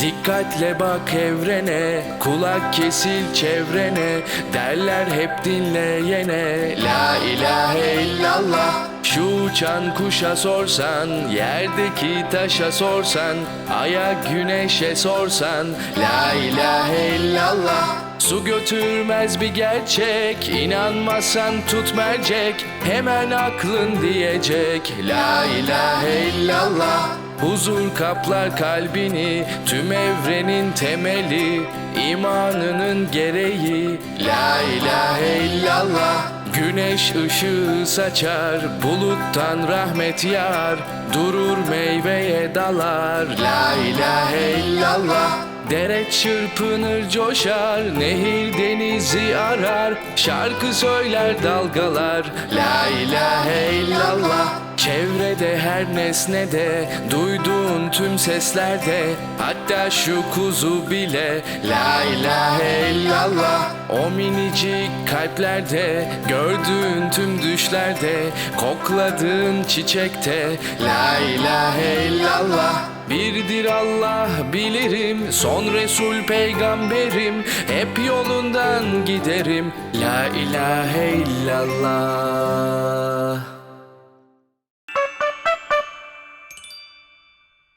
Dikkatle bak evrene Kulak kesil çevrene Derler hep dinleyene. La ilahe illallah Şu uçan kuşa sorsan Yerdeki taşa sorsan Aya güneşe sorsan. La ilahe illallah Su götürmez bir gerçek İnanmazsan tut mercek Hemen aklın diyecek. La ilahe illallah Huzur kaplar kalbini Tüm evrenin temeli imanının gereği. La ilahe illallah. Güneş ışığı saçar Buluttan rahmet yağar Durur meyveye dalar. La ilahe illallah. Dere çırpınır coşar. Nehir denizi arar. Şarkı söyler dalgalar. La ilahe illallah Çevrede her nesnede Duyduğun tüm seslerde Hatta şu kuzu bile La ilahe illallah. O minicik kalplerde Gördüğün tüm düşlerde Kokladığın çiçekte La ilahe illallah. Birdir Allah bilirim Son Resul peygamberim Hep yolundan giderim. La ilahe illallah